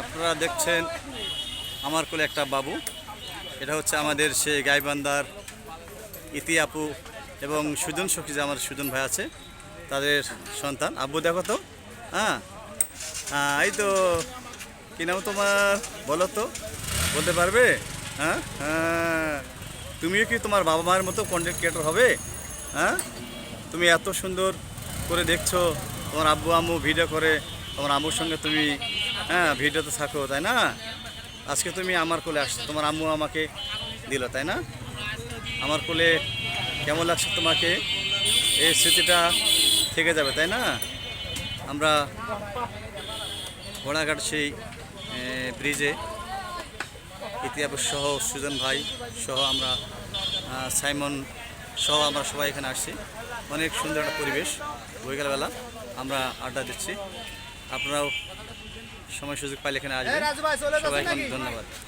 আপনারা দেখছেন আমার কোলে একটা বাবু। এটা হচ্ছে আমাদের সে গাইবান্দার ইতি আপু এবং সুজন সখী যে আমার সুজন ভাই আছে, তাদের সন্তান। আব্বু, দেখো তো। হ্যাঁ। হ্যাঁ এই তো। কি নাম তোমার? বলো তো। বলতে পারবে? হ্যাঁ? হ্যাঁ। তুমিও কি তোমার বাবা মায়ের মতো কন্টেন্ট ক্রিয়েটর হবে? হ্যাঁ? তুমি এত সুন্দর করে দেখছ। তোমার আব্বু, আম্মু ভিডিও করে। তোমার আম্মুর সঙ্গে তুমি হ্যাঁ ভিডিওতে থাকো, তাই না? আজকে তুমি আমার কোলে আসছো, তোমার আম্মু আমাকে দিল, তাই না? আমার কোলে কেমন লাগছে তোমাকে? এই স্মৃতিটা থেকে যাবে, তাই না? আমরা ঘোড়াঘাট সেই ব্রিজে ইতিহাস সহ সুজন ভাই সহ আমরা সাইমন সহ আমরা সবাই এখানে আসছি। অনেক সুন্দর একটা পরিবেশ। বৈকালবেলা আমরা আড্ডা দিচ্ছি। আপনারাও সময় সুযোগ পাইলে এখানে আসবেন। সবাইকে ধন্যবাদ।